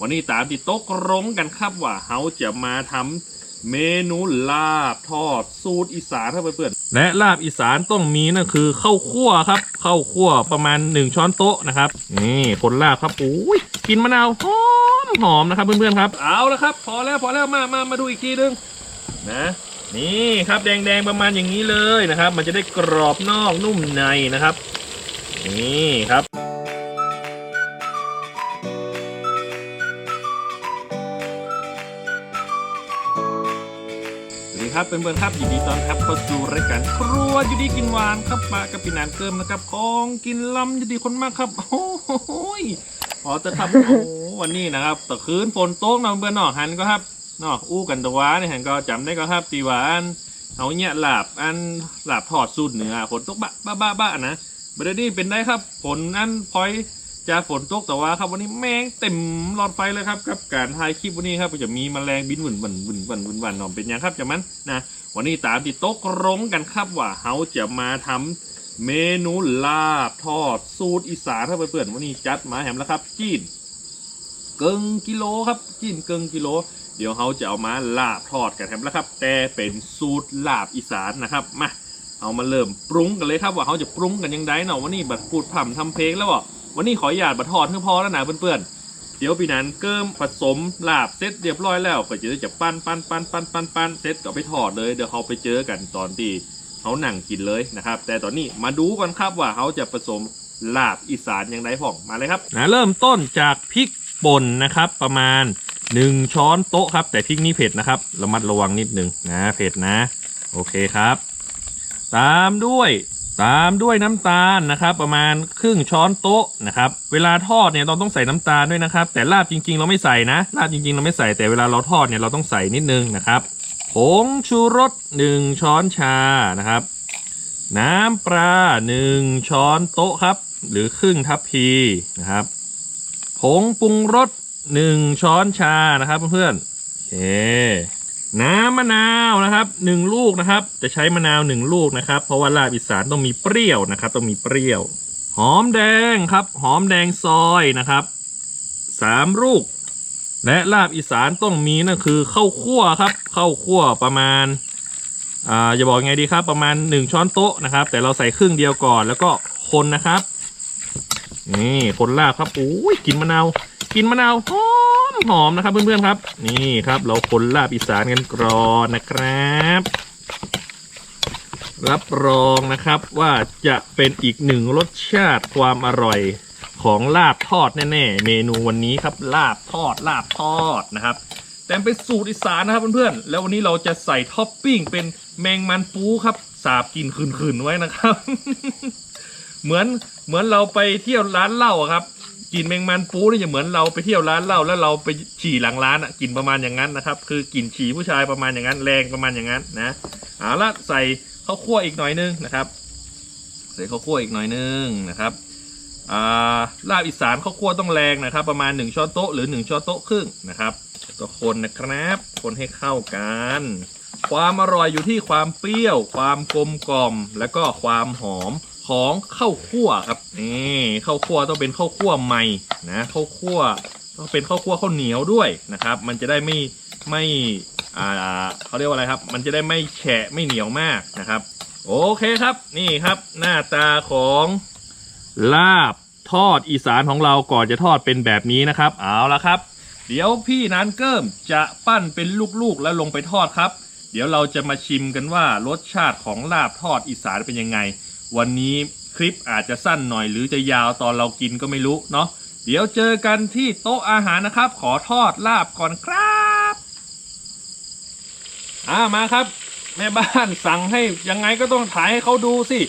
วันนี้ตามที่โต๊ะลงกันครับว่าเขาจะมาทำเมนูลาบทอดสูตรอีสานครับเพื่อนๆและลาบอีสานต้องมีนั่นคือข้าวคั่วครับข้าวคั่วประมาณ 1 ช้อนโต๊ะนะครับนี่คนลาบครับโอ้ยกลินมะนาวหอมหอมนะครับเพื่อนๆครับ เอาละครับ พอแล้วพอแล้วมามามาดูอีกทีนึงนะนี่ครับแดงๆประมาณอย่างนี้เลยนะครับ มันจะได้กรอบนอกนุ่มในนะครับ นี่ครับ ครับเพื่อนๆครับยินดีต้อนรับเข้าสู่รายการครัวยูดีกินหวานครับมากับพี่นานเกิมนะครับของกินล้ำยูดีคนมากครับโอ้โหยพอจะทำโอ้วันนี้นะครับตะคืนฝนตกนะเพื่อนๆเนาะหันก็ครับนาะอู้กันตะวาเนี่ยหันก็จำได้ก็ครับตีหวานเอาเนี่ยหลาบอันหลาบทอดสูตรเหนือฝนตกบ้าบ้าบ้านะประเดี๋ยวนี้เป็นได้ครับฝนอันพอย จะฝนตกแต่ว่าครับวันนี้แมงเต็มหลอดไฟเลยครับกับการถ่ายคลิปวันนี้ครับจะมีแมลงบินหวุ่นหวนหวุ่นหวนหวุ่นหวุ่นหนอมเป็นยังครับจะมันนะวันนี้ตามติดโต๊ะรงกันครับว่าเขาจะมาทำเมนูลาบทอดสูตรอีสานครับเพื่อนๆวันนี้จัดมาแหมแล้วครับ จีนเกิงกิโลครับจีนเกิงกิโล เดี๋ยวเขาจะเอามาลาบทอดกันแหมแล้วครับ แต่เป็นสูตรลาบอีสานนะครับมาเอามาเริ่มปรุงกันเลยครับว่าเขาจะปรุงกันยังไงเนาะวันนี้บัดพูดพร่ำทำเพลงแล้วบอก วันนี้ขออนุญาตบัดทอดเพื่อพอแล้วนะเพื่อนๆ เดี๋ยวพี่นันเกิมผสมลาบเสร็จเรียบร้อยแล้วก็จะได้จะปั้นปั้นปั้นปั้นปั้นปั้นเสร็จก็ไปทอดเลย เดี๋ยวเขาไปเจอกันตอนที่เขาหนังกินเลยนะครับ แต่ตอนนี้มาดูกันครับว่าเขาจะผสมลาบอีสานอย่างไรพ่องมาเลยครับนะเริ่มต้นจากพริกป่นนะครับประมาณ 1 ช้อนโต๊ะครับ แต่พริกนี้เผ็ดนะครับระมัดระวังนิดนึงนะเผ็ดนะ โอเคครับ ตามด้วย ตามด้วยน้ำตาลนะครับ ประมาณครึ่งช้อนโต๊ะนะครับ เวลาทอดเนี่ยเราต้องใส่น้ำตาลด้วยนะครับ แต่ลาบจริง ๆ เราไม่ใส่นะลาบจริง ๆ เราไม่ใส่แต่เวลาเราทอดเนี่ยเราต้องใส่นิดนึงนะครับผงชูรส1ช้อนชานะครับ น้ำปลา1ช้อนโต๊ะครับ หรือครึ่งทัพพีนะครับผงปรุงรส1ช้อนชานะครับเพื่อนๆโอเค น้ำมะนาวนะครับหนึ่งลูกนะครับ จะใช้มะนาวหนึ่งลูกนะครับ เพราะว่าลาบอีสานต้องมีเปรี้ยวนะครับ ต้องมีเปรี้ยว หอมแดงครับ หอมแดงซอยนะครับสามลูก และลาบอีสานต้องมีนั่นคือข้าวคั่วครับข้าวคั่วประมาณอ่าจะบอกไงดีครับ ประมาณหนึ่งช้อนโต๊ะนะครับ แต่เราใส่ครึ่งเดียวก่อนแล้วก็คนนะครับ นี่คนลาบครับโอ้ยกลินมะนาวกลินมะนาวหอมหอมนะครับเพื่อนๆครับ นี่ครับ เราคนลาบอีสานกันกรอนนะครับ รับรองนะครับว่าจะเป็นอีกหนึ่งรสชาติความอร่อยของลาบทอดแน่ๆ เมนูวันนี้ครับ ลาบทอดลาบทอดนะครับแต่เป็นสูตรอีสานนะครับเพื่อนๆ แล้ววันนี้เราจะใส่ท็อปปิ้งเป็นแมงมันปูครับ สาบกินคืนๆไว้นะครับ เหมือนเหมือนเราไปเที่ยวร้านเหล้าอะครับกินแมงมันปูนี่จะเหมือนเราไปเที่ยวร้านเหล้าแล้วเราไปฉี่หลังร้านอะกินประมาณอย่างนั้นนะครับคือกลิ่นฉี่ผู้ชายประมาณอย่างนั้นแรงประมาณอย่างนั้นนะเอาละใส่ข้าวคั่วอีกหน่อยนึงนะครับใส่ข้าวคั่วอีกหน่อยนึงนะครับอ่าลาบอีสานข้าวคั่วต้องแรงนะครับ ประมาณ 1ช้อนโต๊ะหรือ 1ช้อนโต๊ะครึ่งนะครับก็คนนะครับ คนให้เข้ากัน ความอร่อยอยู่ที่ความเปรี้ยว ความกลมกล่อม แล้วก็ความหอม ของข้าวคั่วครับนี่ข้าวคั่วต้องเป็นข้าวคั่วใหม่นะข้าวคั่วต้องเป็นข้าวคั่วข้าวเหนียวด้วยนะครับ มันจะได้ไม่ไม่อ่าเขาเรียกว่าอะไรครับ มันจะได้ไม่แฉะไม่เหนียวมากนะครับ โอเคครับนี่ครับหน้าตาของลาบทอดอีสานของเราก่อนจะทอดเป็นแบบนี้นะครับ เอาละครับ เดี๋ยวพี่นานเกิมจะปั้นเป็นลูกๆแล้วลงไปทอดครับ เดี๋ยวเราจะมาชิมกันว่ารสชาติของลาบทอดอีสานเป็นยังไง วันนี้คลิปอาจจะสั้นหน่อยหรือจะยาวตอนเรากินก็ไม่รู้เนาะเดี๋ยวเจอกันที่โต๊ะอาหารนะครับ ขอทอดลาบก่อนครับอ่ามาครับ แม่บ้านสั่งให้ยังไงก็ต้องถ่ายให้เขาดูสิ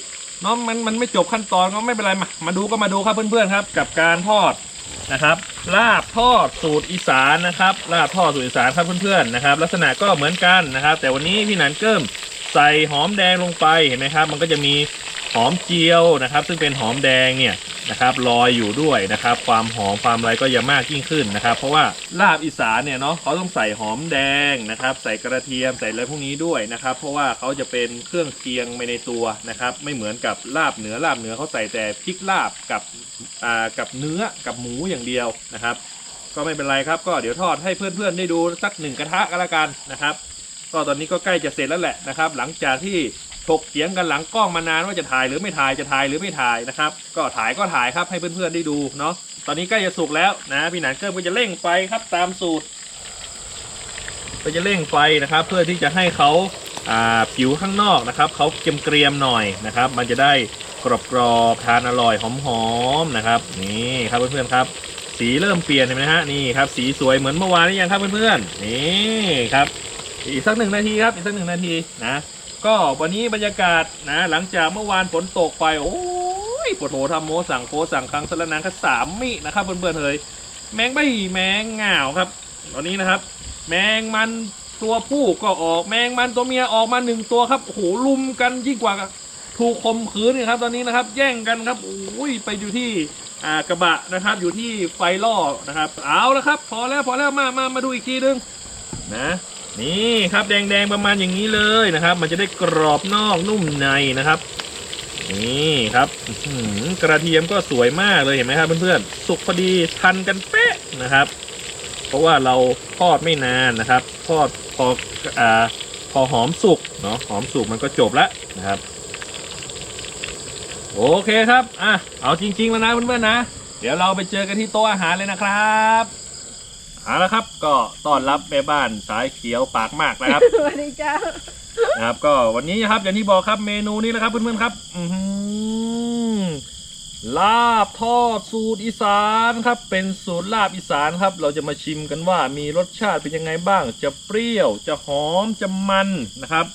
เนาะมันมันไม่จบขั้นตอนก็ไม่เป็นไรมามาดูก็มาดูครับเพื่อนๆครับ กับการทอดนะครับ ลาบทอดสูตรอีสานนะครับ ลาบทอดสูตรอีสานครับเพื่อนๆนะครับ ลักษณะก็เหมือนกันนะครับ แต่วันนี้พี่หนันเกิมใส่หอมแดงลงไปเห็นไหมครับ มันก็จะมี หอมเจียวนะครับ ซึ่งเป็นหอมแดงเนี่ยนะครับลอยอยู่ด้วยนะครับ ความหอมความอะไรก็จะมากยิ่งขึ้นนะครับ เพราะว่าลาบอีสานเนี่ยเนาะเขาต้องใส่หอมแดงนะครับ ใส่กระเทียมใส่อะไรพวกนี้ด้วยนะครับ เพราะว่าเขาจะเป็นเครื่องเคียงไปในตัวนะครับ ไม่เหมือนกับลาบเหนือลาบเหนือเขาใส่แต่พริกลาบกับอ่ากับเนื้อกับหมูอย่างเดียวนะครับ ก็ไม่เป็นไรครับ ก็เดี๋ยวทอดให้เพื่อนๆได้ดูสักหนึ่งกระทะก็แล้วกันนะครับ ก็ตอนนี้ก็ใกล้จะเสร็จแล้วแหละนะครับ หลังจากที่ ถกเถียงกันหลังกล้องมานานว่าจะถ่ายหรือไม่ถ่ายจะถ่ายหรือไม่ถ่ายนะครับ ก็ถ่ายก็ถ่ายครับให้เพื่อนๆได้ดูเนาะตอนนี้ใกล้จะสุกแล้วนะพี่หนานเกิมก็จะเร่งไฟครับตามสูตรก็จะเร่งไฟนะครับ เพื่อที่จะให้เขาอ่าผิวข้างนอกนะครับเขาเกรียมๆหน่อยนะครับ มันจะได้กรอบๆทานอร่อยหอมๆนะครับนี่ครับเพื่อนๆครับ สีเริ่มเปลี่ยนเห็นไหมฮะนี่ครับ สีสวยเหมือนเมื่อวานนี่ยังครับเพื่อนๆนี่ครับอีกสักหนึ่งนาทีครับอีกสักหนึ่งนาทีนะ ก็วันนี้บรรยากาศนะหลังจากเมื่อวานฝนตกไปโอ้ยปวดโหทำโมสั่งโคสั่งครั้งสละนังคัสสามมินะครับเพื่อนๆเลยแมงใบแมงเหงาครับ ตอนนี้นะครับ แมงมันตัวผู้ก็ออกแมงมันตัวเมียออกมาหนึ่งตัวครับโอ้โหลุมกันยิ่งกว่าถูกข่มขืนนี่ครับ ตอนนี้นะครับ แย่งกันครับโอ้ยไปอยู่ที่อ่ากระบะนะครับ อยู่ที่ไฟล่อนะครับ เอาละครับ พอแล้วพอแล้วมามามาดูอีกทีนึงนะ นี่ครับแดงๆประมาณอย่างนี้เลยนะครับ มันจะได้กรอบนอกนุ่มในนะครับนี่ครับกระเทียมก็สวยมากเลยเห็นไหมครับเพื่อนๆสุกพอดีทันกันเป๊ะนะครับ เพราะว่าเราทอดไม่นานนะครับทอดพออ่าพอหอมสุกเนาะหอมสุกมันก็จบแล้วนะครับ โอเคครับอะเอาจริงๆแล้วนะเพื่อนๆนะ เดี๋ยวเราไปเจอกันที่โต๊ะอาหารเลยนะครับ เอาละครับ ก็ต้อนรับแม่บ้านสายเขียวปากมากนะครับ สวัสดีจ้านะครับ ก็วันนี้นะครับอย่างที่บอกครับเมนูนี้นะครับเพื่อนๆครับ อือหือลาบทอดสูตรอีสานครับ เป็นสูตรลาบอีสานครับ เราจะมาชิมกันว่ามีรสชาติเป็นยังไงบ้าง จะเปรี้ยว จะหอมจะมันนะครับ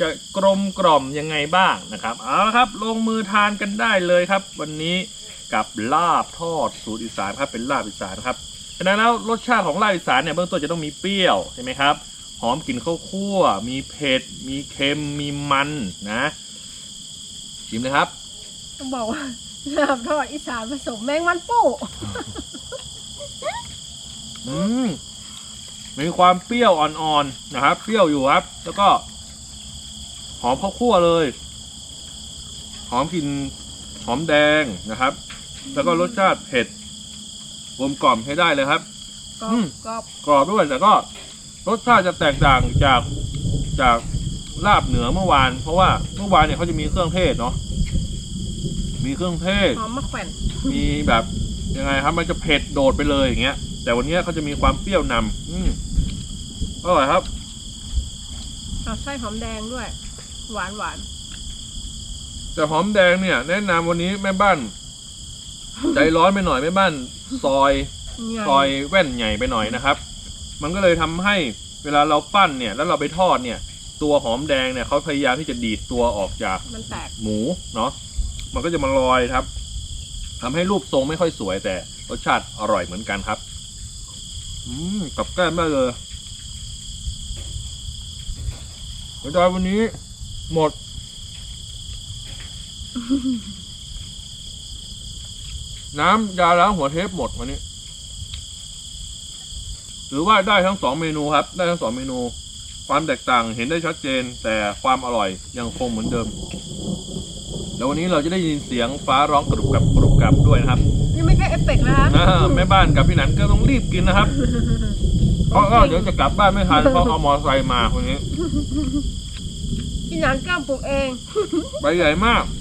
จะกลมกล่อมยังไงบ้างนะครับเอาละครับลงมือทานกันได้เลยครับ วันนี้กับลาบทอดสูตรอีสานครับเป็นลาบอีสานครับ ฉะนั้นแล้วรสชาติของลาบอีสานเนี่ยเบื้องต้นจะต้องมีเปรี้ยวใช่ไหมครับ หอมกลิ่นข้าวคั่ว มีเผ็ด มีเค็ม มีมันนะ ชิมนะครับ ต้องบอกว่าลาบทอดอีสานผสมแมงมันปูอืมมีความเปรี้ยวอ่อนๆนะครับ เปรี้ยวอยู่ครับ แล้วก็ หอมข้าวคั่วเลย หอมกลิ่นหอมแดงนะครับ แล้วก็รสชาติเผ็ด กลมกล่อมใช้ได้เลยครับ กรออืบม กรอบกรอบด้วยแต่ก็รสชาติจะแตกต่างจากจากลาบเหนือเมื่อวาน เพราะว่าเมื่อวานเนี่ยเขาจะมีเครื่องเทศเนาะมีเครื่องเทศ หอมมะแขวนมีแบบยังไงครับมันจะเผ็ดโดดไปเลยอย่างเงี้ย แต่วันเนี้ยเขาจะมีความเปรี้ยวนำอืมอร่อยครับ เอาไส้หอมแดงด้วย หวานหวานแต่หอมแดงเนี่ย แนะนำวันนี้แม่บ้าน ใจร้อนไปหน่อยแม่บ้านซอยใหญ่ซอยแว่นใหญ่ไปหน่อยนะครับ มันก็เลยทำให้เวลาเราปั้นเนี่ย แล้วเราไปทอดเนี่ย ตัวหอมแดงเนี่ยเขาพยายามที่จะดีดตัวออกจากมันแตกหมูเนาะมันก็จะมาลอยครับทำให้รูปทรงไม่ค่อยสวยแต่รสชาติอร่อยเหมือนกันครับ อืมกับแก้มได้เลยเดี๋ยววันนี้หมด น้ำยาล้างหัวเทปหมดวันนี้ หรือว่าได้ทั้งสองเมนูครับ ได้ทั้งสองเมนู ความแตกต่างเห็นได้ชัดเจน แต่ความอร่อยยังคงเหมือนเดิมแล้ววันนี้เราจะได้ยินเสียงฟ้าร้องกรุบกรับกรุบกรับด้วยนะครับนี่ไม่ใช่เอฟเฟกต์นะคะอ่าแม่บ้านกับพี่หนันก็ต้องรีบกินนะครับ เพราะก็เดี๋ยวจะกลับบ้านไม่ทันเพราะเอามอเตอร์ไซค์มาคนนี้พี่หนันกล้ามปลูกเอง ใบใหญ่มากเ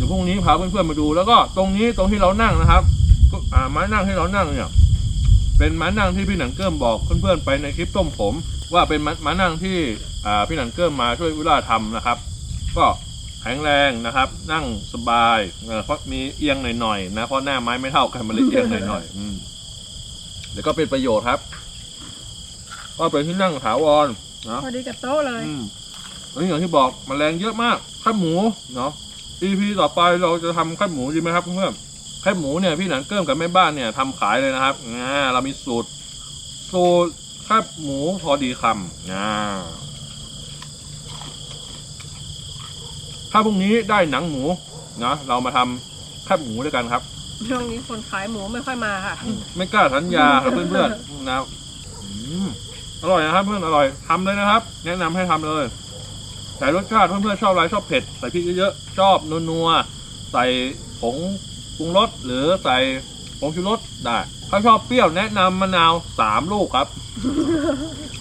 ดี๋ยวพรุ่งนี้พาเพื่อนๆมาดู แล้วก็ตรงนี้ตรงที่เรานั่งนะครับก็อ่าไม้นั่งที่เรานั่งเนี่ย เป็นไม้นั่งที่พี่หนังเกิ้มบอกเพื่อนๆไปในคลิปต้มผม ว่าเป็นไม้ไม้นั่งที่อ่าพี่หนังเกิ้มมาช่วยวิลาทำนะครับ ก็แข็งแรงนะครับ นั่งสบายเออเพราะมีเอียงหน่อยๆนะเพราะหน้าไม้ไม่เท่ากันมันเลยเอียงหน่อยๆอืมแล้วก็เป็นประโยชน์ครับ ก็เป็นที่นั่งถาวรนะพอดีกับโต๊ะเลยอืมอันนี้อย่างที่บอกมแมลงเยอะมากแคบหมูเนาะ EP ต่อไปเราจะทำแคบหมูดีไหมครับเพื่อนๆแคบหมูเนี่ยพี่หนันเกิ้มกับแม่บ้านเนี่ยทำขายเลยนะครับอ่าเรามีสูตรสูตรแคบหมูพอดีคำอ่าถ้าพรุ่งนี้ได้หนังหมูนะเรามาทำแคบหมูด้วยกันครับ ช่วงนี้คนขายหมูไม่ค่อยมาค่ะ ไม่กล้าสัญญาครับเพื่อนๆนะครับอืมอร่อยนะครับเพื่อนอร่อยทำเลยนะครับ แนะนำให้ทำเลย แต่รสชาติเพื่อนๆชอบอะไรชอบเผ็ดใส่พริกเยอะๆชอบนัวๆใส่ผงปรุงรสหรือใส่ผงชูรสได้ ถ้าชอบเปรี้ยวแนะนำมะนาวสามลูกครับ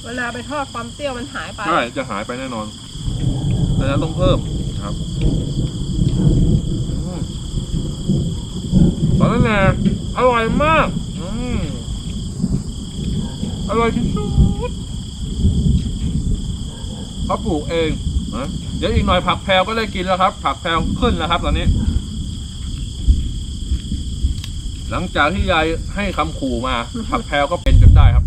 เวลาไปทอดความเปรี้ยวมันหายไป ใช่ จะหายไปแน่นอนดังนั้นต้องเพิ่มนะครับอืมตอนนั้นแน่อร่อยมาก อืมอร่อยที่สุดเขาปลูกเอง นะเดี๋ยวอีกหน่อยผักแพรวก็ได้กินแล้วครับ ผักแพรวขึ้นแล้วครับตอนนี้ หลังจากที่ยายให้คำขู่มา ผักแพรวก็เป็นจนได้ครับ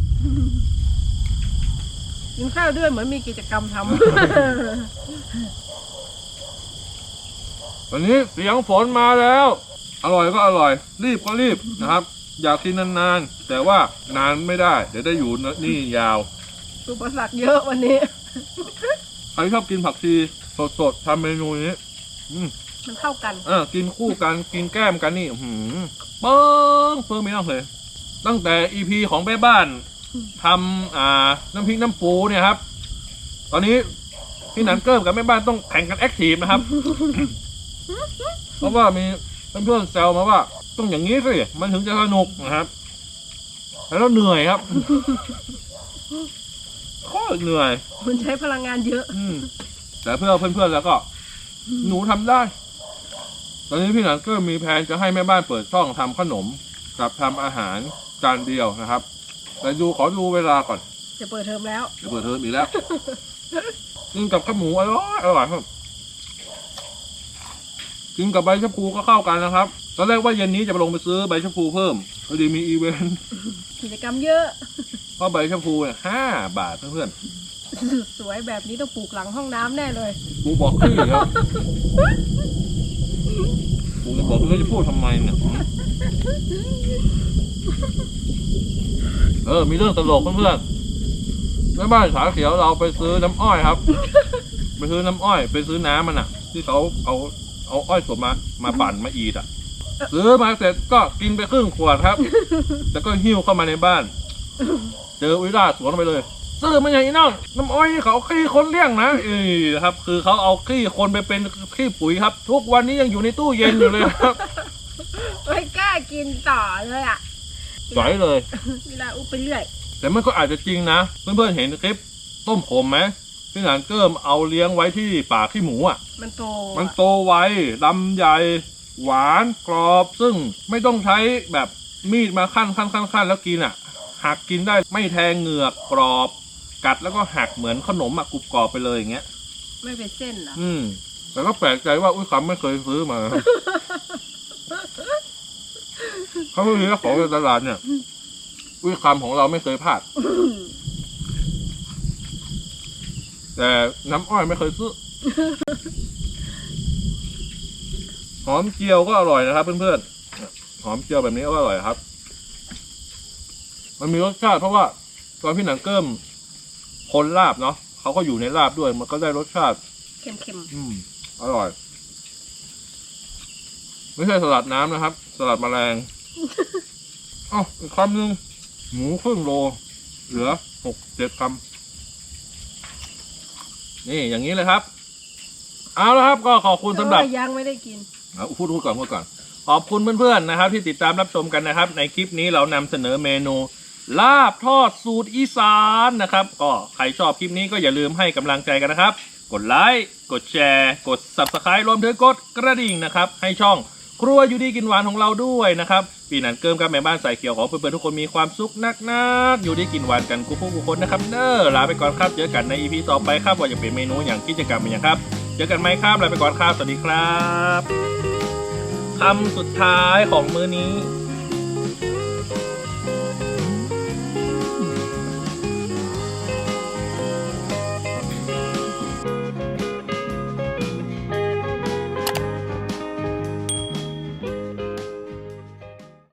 กินข้าวด้วยเหมือนมีกิจกรรมทำตอนนี้เสียงฝนมาแล้ว อร่อยก็อร่อย รีบก็รีบนะครับ อยากกินนานๆ แต่ว่านานไม่ได้ เดี๋ยวได้อยู่นี่ยาวอุปสรรคเยอะวันนี้ ใครชอบกินผักชีสดๆทำเมนูนี้อืมมันเข้ากัน เออกินคู่กันกินแก้มกันนี่อื้อหืมเปิ้งเปิ้งไม่ต้องเลย ตั้งแต่อีพีของแม่บ้านทำอ่าน้ำพริกน้ำปูเนี่ยครับ ตอนนี้พี่หนันเกิมกับแม่บ้านต้องแข่งกันแอคทีฟนะครับ เพราะว่ามีเพื่อนๆแซวมาว่า ต้องอย่างนี้สิมันถึงจะสนุกนะครับ แล้วเหนื่อยครับ โคตรเหนื่อย มันใช้พลังงานเยอะ อืมแต่เพื่อเพื่อนๆแล้วก็ หนูทำได้ ตอนนี้พี่หนันก็มีแผนจะให้แม่บ้านเปิดช่องทำขนม กับทำอาหารจานเดียวนะครับ แต่ดูขอดูเวลาก่อนจะเปิดเทอมแล้วเดี๋ยวเปิดเทอมอีกแล้วกินกับข้าวหมูอร่อยอร่อยครับกินกับใบชะพูก็เข้ากันนะครับ ตอนแรกว่าเย็นนี้จะไปลงไปซื้อใบชะพูเพิ่มพอดีมีอีเวนต์กิจกรรมเยอะเพ ราะใบชะพูเนี่ยห้าบาทเพื่อนสวยแบบนี้ต้องปลูกหลังห้องน้ำแน่เลย ๆกูบอกขี้ครับกูจะบอกว่าจะพูดทำไมเนี่ยเออ มีเรื่องตลกเพื่อนๆแม่บ้านขาเขียวเราไปซื้อน้ำอ้อยครับ ไปซื้อน้ำอ้อย ไปซื้อน้ำมันอะ ที่เขาเอาเอาอ้อยสดมา มาปั่นมาอีดอะซื้อมาเสร็จก็กินไปครึ่งขวดครับ แล้วก็หิ้วเข้ามาในบ้าน เจอวิราสวนไปเลยซื้อมาอย่างนี้น้องน้ำอ้อยนี่เขาเอาขี้คนเลี้ยงนะเอ้ยครับ คือเขาเอาขี้คนไปเป็นขี้ปุ๋ยครับ ทุกวันนี้ยังอยู่ในตู้เย็นอยู่เลยครับไม่กล้ากินต่อเลยอะใสเลยเวลาอุบไปเรื่อยแต่มันก็อาจจะจริงนะ เพื่อนๆเห็นคลิปต้มขมไหมพี่หนานเกิมเอาเลี้ยงไว้ที่ป่าขี้หมูอะ มันโต มันโตไวลำใหญ่ หวานกรอบซึ่งไม่ต้องใช้แบบมีดมาขั้นขั้นขั้นขั้นแล้วกินอะ หักกินได้ไม่แทงเหงือกกรอบ กัดแล้วก็หักเหมือนขนมอะกรุบกรอบไปเลยอย่างเงี้ย ไม่เป็นเส้นเหรออืม แต่ก็แปลกใจว่าอุ้ยคำไม่เคยซื้อมา เขาไม่มีเจ้าของในตลาดเนี่ย อุ้ยคำของเราไม่เคยพลาด แต่น้ำอ้อยไม่เคยซื้อ หอมเจียวก็อร่อยนะครับเพื่อนๆ หอมเจียวแบบนี้ก็อร่อยครับ มันมีรสชาติเพราะว่าตอนพี่หนังเกิมคนลาบเนาะเขาก็อยู่ในลาบด้วย มันก็ได้รสชาติ เค็มอืม อร่อย ไม่ใช่สลัดน้ำนะครับ สลัดแมลง เอ้าอีกคำหนึ่งหมูครึ่งโล เหลือหกเจ็ดคำนี่อย่างนี้เลยครับ เอาละครับ ก็ขอบๆคุณสำหรับ เออยังไม่ได้กิน เอาพูดพูดก่อนพูดก่อน ขอบคุณเพื่อนๆนะครับ ที่ติดตามรับชมกันนะครับ ในคลิปนี้เรานำเสนอเมนู ลาบทอดสูตรอีสานนะครับ ก็ใครชอบคลิปนี้ก็อย่าลืมให้กำลังใจกันนะครับ กดไลค์กดแชร์ กด subscribe รวมถึงกดกระดิ่งนะครับ ให้ช่องครัวอยู่ดีกินหวานของเราด้วยนะครับปีนันเกิมกับแม่บ้านสายเขียวของเพื่อนๆทุกคนมีความสุขนักๆอยู่ดีกินหวานกันกุ๊กกุ๊กคนนะครับเน้อลาไปก่อนครับเจอกันใน EP ต่อไปครับว่าจะเป็นเมนูอย่างกิจกรรมเป็นอย่างครับเจอกันไหมครับลาไปก่อนครับสวัสดีครับคำสุดท้ายของมื้อนี้